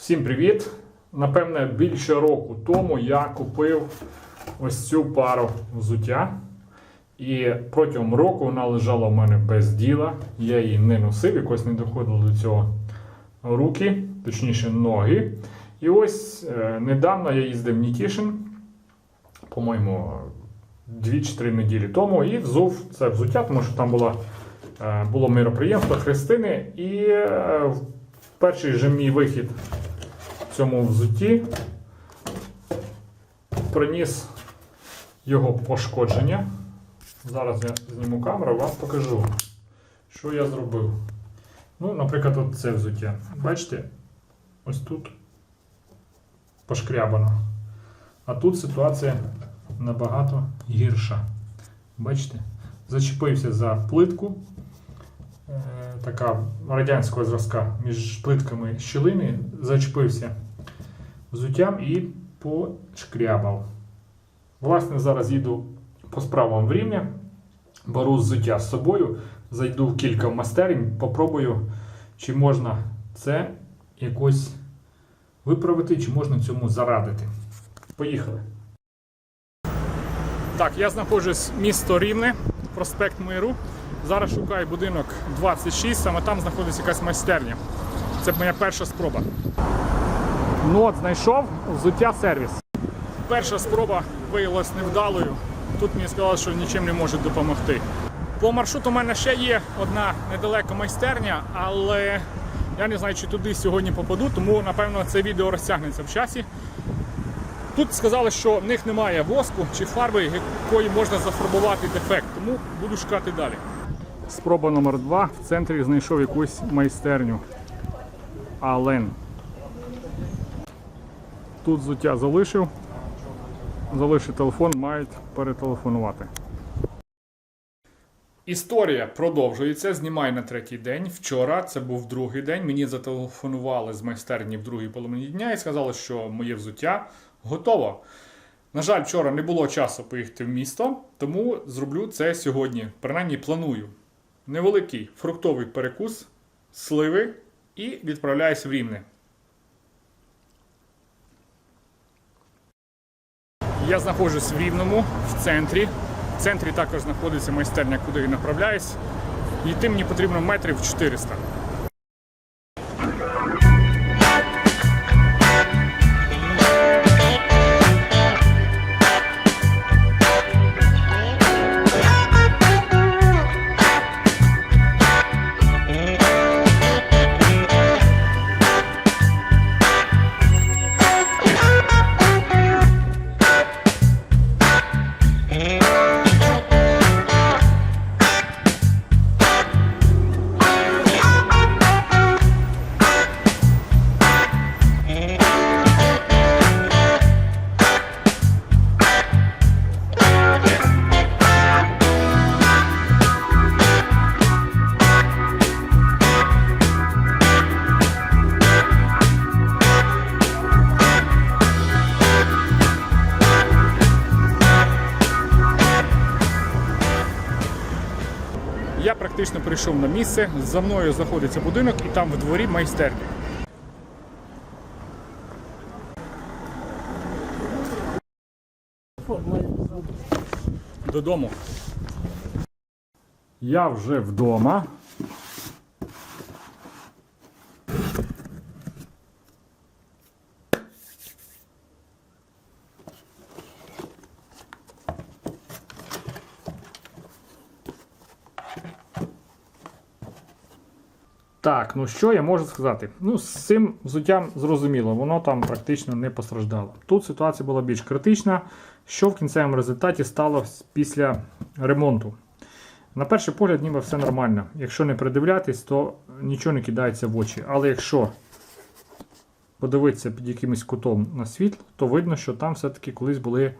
Всім привіт! Напевне, більше року тому я купив ось цю пару взуття. І протягом року вона лежала в мене без діла. Я її не носив, якось не доходило до цього руки, точніше ноги. І ось е, недавно я їздив в Нітішин, по-моєму, 2-3 неділі тому, і взув це взуття, тому що там була, е, було мироприємство Христини. І е, в перший же мій вихід цьому взутті приніс його пошкодження. Зараз я зніму камеру, вам покажу, що я зробив. Ну, наприклад, от це взуття. Бачите, ось тут пошкрябано. А тут ситуація набагато гірша. Бачите? Зачепився за плитку. Е, така радянського зразка між плитками щілини, зачепився взуттям і пошкрябав. Власне, зараз їду по справам в Рівні, беру взуття з собою, зайду в кілька майстерень, попробую, чи можна це якось виправити, чи можна цьому зарадити. Поїхали. Так, я знаходжусь місто Рівне, проспект Миру. Зараз шукаю будинок 26, саме там знаходиться якась майстерня. Це моя перша спроба. Ну от, знайшов взуття сервіс. Перша спроба виявилась невдалою. Тут мені сказали, що нічим не можуть допомогти. По маршруту у мене ще є одна недалека майстерня, але я не знаю, чи туди сьогодні попаду, тому напевно це відео розтягнеться в часі. Тут сказали, що в них немає воску чи фарби, якої можна зафарбувати дефект, тому буду шукати далі. Спроба номер два. В центрі знайшов якусь майстерню. Ален. Тут взуття залишив. Залишив телефон, мають перетелефонувати. Історія продовжується. Знімаю на третій день. Вчора це був другий день. Мені зателефонували з майстерні в другій половині дня і сказали, що моє взуття готово. На жаль, вчора не було часу поїхати в місто, тому зроблю це сьогодні. Принаймні планую. Невеликий фруктовий перекус, сливи і відправляюсь в Рівне. Я знаходжусь в Рівному, в центрі. В центрі також знаходиться майстерня, куди я направляюсь. Йти мені потрібно метрів 400. Практично прийшов на місце. За мною знаходиться будинок, і там в дворі майстерня. Додому. Я вже вдома. Так, ну що я можу сказати? Ну, з цим взуттям зрозуміло, воно там практично не постраждало. Тут ситуація була більш критична, що в кінцевому результаті стало після ремонту. На перший погляд, ніби все нормально. Якщо не придивлятись, то нічого не кидається в очі. Але якщо подивитися під якимось кутом на світло, то видно, що там все-таки колись були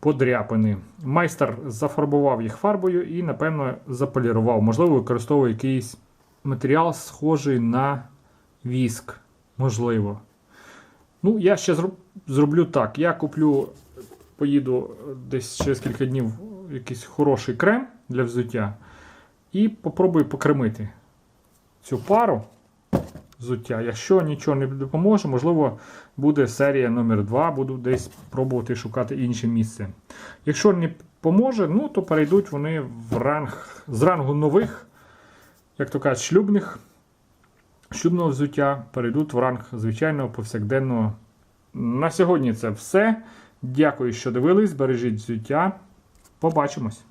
подряпини. Майстер зафарбував їх фарбою і, напевно, заполірував. Можливо, використовує якийсь матеріал схожий на віск. Можливо. Ну, я ще зроблю так. Я куплю, поїду десь через кілька днів якийсь хороший крем для взуття. І попробую покремити цю пару взуття. Якщо нічого не допоможе, можливо, буде серія номер 2 буду десь пробувати шукати інше місце. Якщо не поможе, ну то перейдуть вони в ранг з рангу нових, як то кажуть, шлюбних, шлюбного взуття, перейдуть в ранг звичайного повсякденного. На сьогодні це все. Дякую, що дивились. Бережіть взуття. Побачимось.